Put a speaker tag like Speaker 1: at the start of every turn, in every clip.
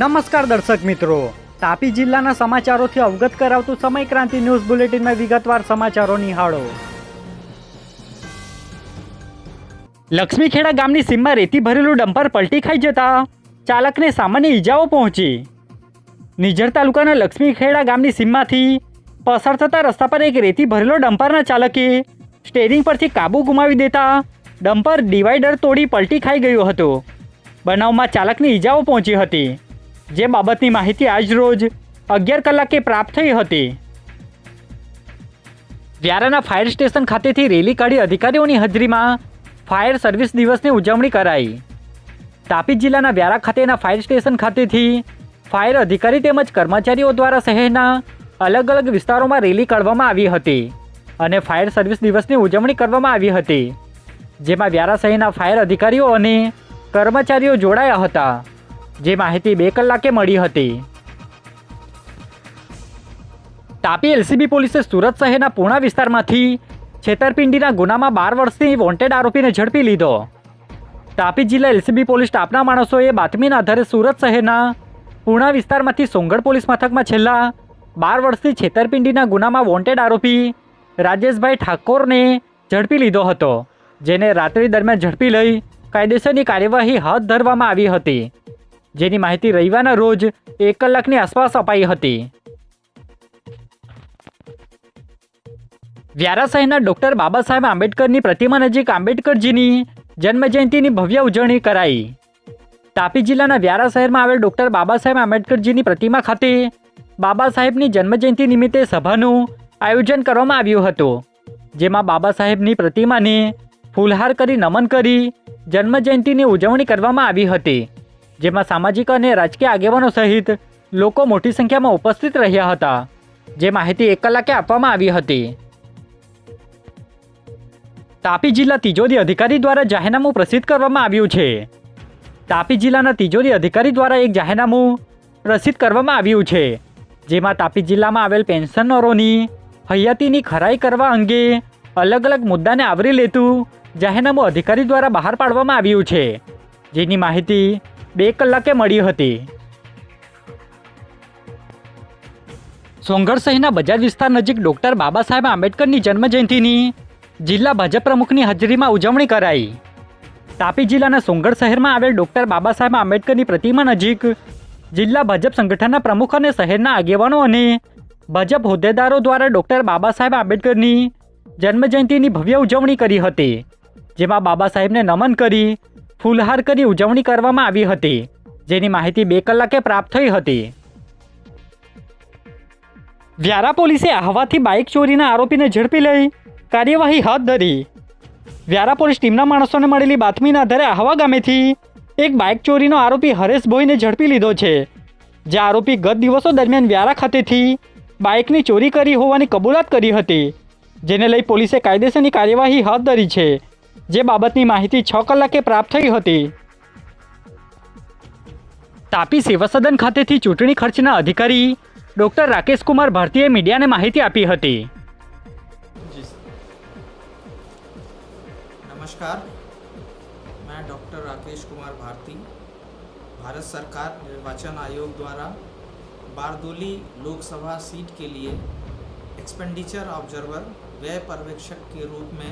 Speaker 1: નમસ્કાર દર્શક મિત્રો. તાપી જિલ્લાના સમાચારોથી અવગત કરાવતું સમય ક્રાંતિ ન્યૂઝ બુલેટિનમાં વિગતવાર સમાચારો નિહાળો. લક્ષ્મીખેડા ગામની સીમમાં રેતી ભરેલું ડમ્પર પલટી ખાઈ જતા ચાલકને સામાન્ય ઈજાઓ પહોંચી. નિઝર તાલુકાના લક્ષ્મીખેડા ગામની સીમમાંથી પસાર થતા રસ્તા પર એક રેતી ભરેલો ડમ્પરના ચાલકે સ્ટેરિંગ પરથી કાબુ ગુમાવી દેતા ડમ્પર ડિવાઈડર તોડી પલટી ખાઈ ગયો હતો. બનાવમાં ચાલકની ઈજાઓ પહોંચી હતી. જે બાબતની માહિતી આજરોજ અગિયાર કલાકે પ્રાપ્ત થઈ હતી. વ્યારાના ફાયર સ્ટેશન ખાતેથી રેલી કાઢી અધિકારીઓની હાજરીમાં ફાયર સર્વિસ દિવસની ઉજવણી કરાઈ. તાપી જિલ્લાના વ્યારા ખાતેના ફાયર સ્ટેશન ખાતેથી ફાયર અધિકારી તેમજ કર્મચારીઓ દ્વારા શહેરના અલગ અલગ વિસ્તારોમાં રેલી કાઢવામાં આવી હતી અને ફાયર સર્વિસ દિવસની ઉજવણી કરવામાં આવી હતી. જેમાં વ્યારા શહેરના ફાયર અધિકારીઓ અને કર્મચારીઓ જોડાયા હતા. જે માહિતી બે કલાકે મળી હતી. તાપી એલસીબી પોલીસે સુરત શહેરના પૂર્ણા વિસ્તારમાંથી છેતરપિંડીના ગુનામાં બાર વર્ષથી વોન્ટેડ આરોપીને ઝડપી લીધો. તાપી જિલ્લા એલસીબી પોલીસ સ્ટાફના માણસોએ બાતમીના આધારે સુરત શહેરના પૂર્ણા વિસ્તારમાંથી સોંગઢ પોલીસ મથકમાં છેલ્લા બાર વર્ષથી છેતરપિંડીના ગુનામાં વોન્ટેડ આરોપી રાજેશભાઈ ઠાકોરને ઝડપી લીધો હતો, જેને રાત્રિ દરમિયાન ઝડપી લઈ કાયદેસરની કાર્યવાહી હાથ ધરવામાં આવી હતી. જેની માહિતી રવિવારના રોજ એક કલાકની આસપાસ અપાઈ હતી. વ્યારા શહેરના ડૉક્ટર બાબા સાહેબ આંબેડકરની પ્રતિમા નજીક આંબેડકરજીની જન્મજયંતિની ભવ્ય ઉજવણી કરાઈ. તાપી જિલ્લાના વ્યારા શહેરમાં આવેલ ડૉક્ટર બાબા સાહેબ આંબેડકરજીની પ્રતિમા ખાતે બાબા સાહેબની જન્મજયંતિ નિમિત્તે સભાનું આયોજન કરવામાં આવ્યું હતું, જેમાં બાબા સાહેબની પ્રતિમાને ફૂલહાર કરી નમન કરી જન્મજયંતિની ઉજવણી કરવામાં આવી હતી. જેમાં સામાજિક અને રાજકીય આગેવાનો સહિત લોકો મોટી સંખ્યામાં ઉપસ્થિત રહ્યા હતા. જે માહિતી એક કલાકે આપવામાં આવી હતી. તાપી જિલ્લા તિજોરી અધિકારી દ્વારા જાહેરનામું પ્રસિદ્ધ કરવામાં આવ્યું છે. તાપી જિલ્લાના તિજોરી અધિકારી દ્વારા એક જાહેરનામું પ્રસિદ્ધ કરવામાં આવ્યું છે. જેમાં તાપી જિલ્લામાં આવેલ પેન્શનરોની હયાતીની ખરાઈ કરવા અંગે અલગ અલગ મુદ્દાને આવરી લેતું જાહેરનામું અધિકારી દ્વારા બહાર પાડવામાં આવ્યું છે. જેની માહિતી બે કલાકે મળી હતી. સોંગઢ શહેરના બજાર વિસ્તાર નજીક ડૉક્ટર બાબા સાહેબ આંબેડકરની જન્મજયંતિની જિલ્લા ભાજપ પ્રમુખની હાજરીમાં ઉજવણી કરાઈ. તાપી જિલ્લાના સોંગઢ શહેરમાં આવેલ ડૉક્ટર બાબા સાહેબ આંબેડકરની પ્રતિમા નજીક જિલ્લા ભાજપ સંગઠનના પ્રમુખ અને શહેરના આગેવાનો અને ભાજપ હોદ્દેદારો દ્વારા ડૉક્ટર બાબા સાહેબ આંબેડકરની જન્મજયંતિની ભવ્ય ઉજવણી કરી હતી, જેમાં બાબા સાહેબને નમન કરી ફૂલહાર કરી ઉજવણી કરવામાં આવી હતી, જેની માહિતી બે કલાકે પ્રાપ્ત થઈ હતી. વ્યારા પોલીસે આહવાથી બાઇક ચોરીના આરોપીને ઝડપી લઈ કાર્યવાહી હાથ ધરી. વ્યારા પોલીસ ટીમના માણસોને મળેલી બાતમીના આધારે આહવા ગામેથી એક બાઇક ચોરીનો આરોપી હરેશ ભોઈને ઝડપી લીધો છે, જે આરોપી ગત દિવસો દરમિયાન વ્યારા ખાતેથી બાઇકની ચોરી કરી હોવાની કબૂલાત કરી હતી, જેને લઈ પોલીસે કાયદેસરની કાર્યવાહી હાથ ધરી છે. જે બાબતની માહિતી છ કલાકે પ્રાપ્ત થઈ હતી તાપી સેવા સદન ખાતેથી ચૂંટણી ખર્ચના અધિકારી ડૉક્ટર રાકેશ કુમાર ભારતીએ મીડિયાને માહિતી આપી હતી
Speaker 2: जी सर नमस्कार मैं डॉक्टर राकेश कुमार भारती भारत सरकार निर्वाचन आयोग द्वारा बारदोली लोकसभा सीट के लिए एक्सपेंडिचर ऑब्जर्वर व्यय पर्यवेक्षक के रूप में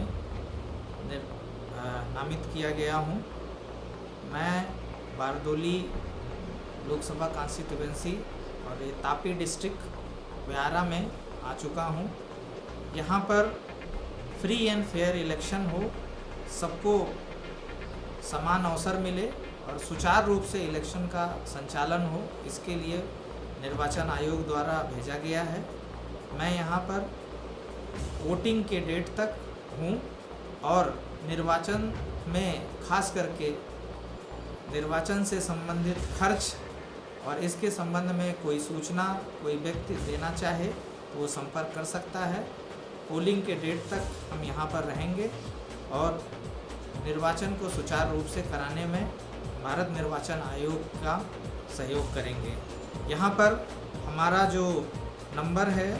Speaker 2: निर- अ, नामित किया गया हूँ। मैं बारदोली लोकसभा कॉन्स्टिट्यूंसी और ये तापी डिस्ट्रिक्ट व्यारा में आ चुका हूँ। यहाँ पर फ्री एंड फेयर इलेक्शन हो, सबको समान अवसर मिले और सुचारू रूप से इलेक्शन का संचालन हो, इसके लिए निर्वाचन आयोग द्वारा भेजा गया है। मैं यहाँ पर वोटिंग के डेट तक हूँ और निर्वाचन में खास करके निर्वाचन से संबंधित खर्च और इसके संबंध में कोई सूचना, कोई व्यक्ति देना चाहे तो वो संपर्क कर सकता है। पोलिंग के डेट तक हम यहाँ पर रहेंगे और निर्वाचन को सुचारू रूप से कराने में भारत निर्वाचन आयोग का सहयोग करेंगे। यहाँ पर हमारा जो नंबर है,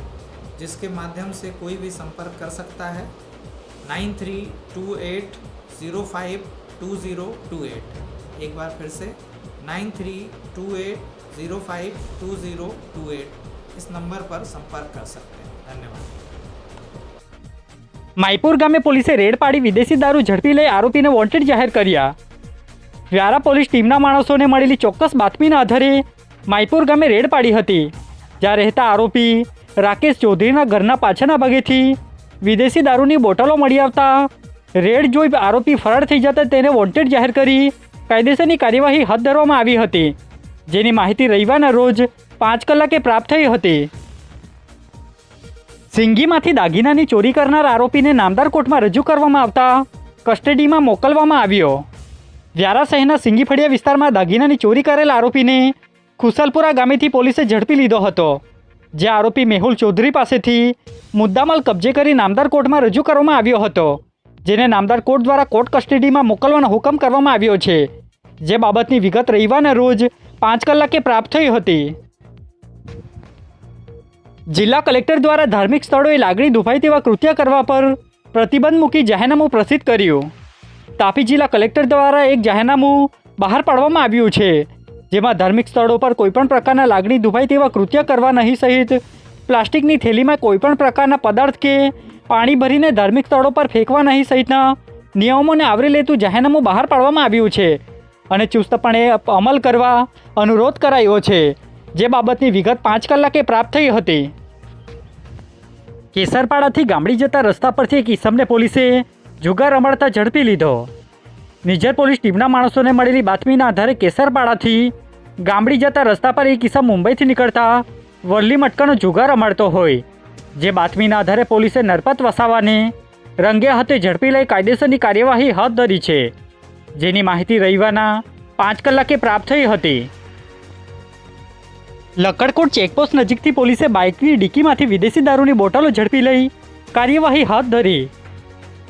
Speaker 2: जिसके माध्यम से कोई भी संपर्क कर सकता है nine three two eight zero five two zero two eight एक बार फिर से nine three two eight zero five two zero two eight इस नंबर पर संपर्क कर सकते हैं धन्यवाद
Speaker 1: માયપુર ગામે પોલીસે રેડ પાડી વિદેશી દારૂ ઝડપી લઈ આરોપીને વોન્ટેડ જાહેર કર્યા વ્યારા પોલીસ ટીમના માણસોને મળેલી ચોક્કસ બાતમીના આધારે માયપુર ગામે રેડ પાડી હતી જ્યાં રહેતા આરોપી રાકેશ ચૌધરીના ઘરના પાછળના ભાગેથી વિદેશી દારૂની બોટલો મળી આવતા. રેડ જોઈ આરોપી ફરાર થઈ જતા તેને વોન્ટેડ જાહેર કરી. કાયદેસરની કાર્યવાહી હાથ ધરવામાં આવી હતી, જેની માહિતી રવિવારના રોજ પાંચ કલાકે પ્રાપ્ત થઈ હતી. સિંગીમાંથી દાગીનાની ચોરી કરનાર આરોપીને નામદાર કોર્ટમાં રજૂ કરવામાં આવતા કસ્ટડીમાં મોકલવામાં આવ્યો. વ્યારા શહેરના સિંગી ફળિયા વિસ્તારમાં દાગીનાની ચોરી કરેલ આરોપીને ખુશાલપુરા ગામેથી પોલીસે ઝડપી લીધો હતો, જે આરોપી મેહુલ ચૌધરી પાસેથી મુદ્દામાલ કબજે કરી નામદાર કોર્ટમાં રજૂ કરવામાં આવ્યો હતો, જેને નામદાર કોર્ટ દ્વારા કોર્ટ કસ્ટડીમાં મોકલવાનો હુકમ કરવામાં આવ્યો છે, જે બાબતની વિગત રવિવારના રોજ પાંચ કલાકે પ્રાપ્ત થઈ હતી. જિલ્લા કલેક્ટર દ્વારા ધાર્મિક સ્થળોએ લાગણી દુભાય તેવા કૃત્ય કરવા પર પ્રતિબંધ મૂકી જાહેરનામું પ્રસિદ્ધ કર્યું. તાપી જિલ્લા કલેક્ટર દ્વારા એક જાહેરનામું બહાર પાડવામાં આવ્યું છે, જેમાં ધાર્મિક સ્થળો પર કોઈપણ પ્રકારના લાગણી દુભાય તેવા કૃત્ય કરવા નહીં સહિત પ્લાસ્ટિકની થેલીમાં કોઈપણ પ્રકારના પદાર્થ કે પાણી ભરીને ધાર્મિક સ્થળો પર ફેંકવા નહીં સહિતના નિયમોને આવરી લેતું જાહેરનામું બહાર પાડવામાં આવ્યું છે અને ચુસ્તપણે અમલ કરવા અનુરોધ કરાયો છે. જે બાબતની વિગત પાંચ કલાકે પ્રાપ્ત થઈ હતી. કેસરપાડાથી ગામડી જતા રસ્તા પરથી એક ઈસમને પોલીસે જુગાર રમાડતા ઝડપી લીધો. નિઝર પોલીસ ટીમના માણસોને મળેલી બાતમીના આધારે કેસરપાડાથી ગામડી જતા રસ્તા પર એક ઈસમ મુંબઈથી નીકળતા વરલી મટકાનો જુગાર રમાડતો હોય. જે બાતમીના આધારે પોલીસે નરપત વસાવાને, રંગે હાથે ઝડપી લઈ કાયદેસરની કાર્યવાહી હાથ ધરી છે. જેની માહિતી રવિવારના પાંચ કલાકે પ્રાપ્ત થઈ હતી. લક્કડકોટ ચેકપોસ્ટ નજીકથી પોલીસે બાઇકની ડીકીમાંથી વિદેશી દારૂની બોટલો ઝડપી લઈ કાર્યવાહી હાથ ધરી.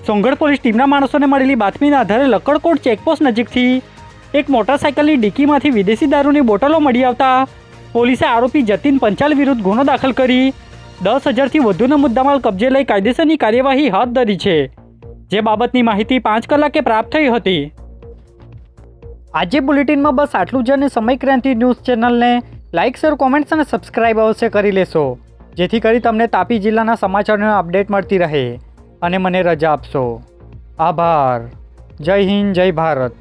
Speaker 1: સોંગઢ પોલીસ ટીમના માણસોને મળેલી બાતમીના આધારે લક્કડકોટ ચેકપોસ્ટ નજીકથી એક મોટરસાયકલની ડીકીમાંથી વિદેશી દારૂની બોટલો મળી આવતા પોલીસે આરોપી જતીન પંચાલ વિરુદ્ધ ગુનો દાખલ કરી દસ હજારથી વધુનો મુદ્દામાલ કબજે લઈ કાયદેસરની કાર્યવાહી હાથ ધરી છે. જે બાબતની માહિતી પાંચ કલાકે પ્રાપ્ત થઈ હતી. આજે બુલેટિનમાં બસ આટલું જ અને સમય ક્રાંતિ ન્યૂઝ ચેનલને લાઇક, શેર, કોમેન્ટ્સ અને સબસ્ક્રાઇબ અવશ્ય કરી લેશો. જેથી કરી તમને તાપી જિલ્લાના સમાચારોની અપડેટ મળતી રહે. અને મને રજા આપશો. આભાર. જય હિન્દ, જય ભારત.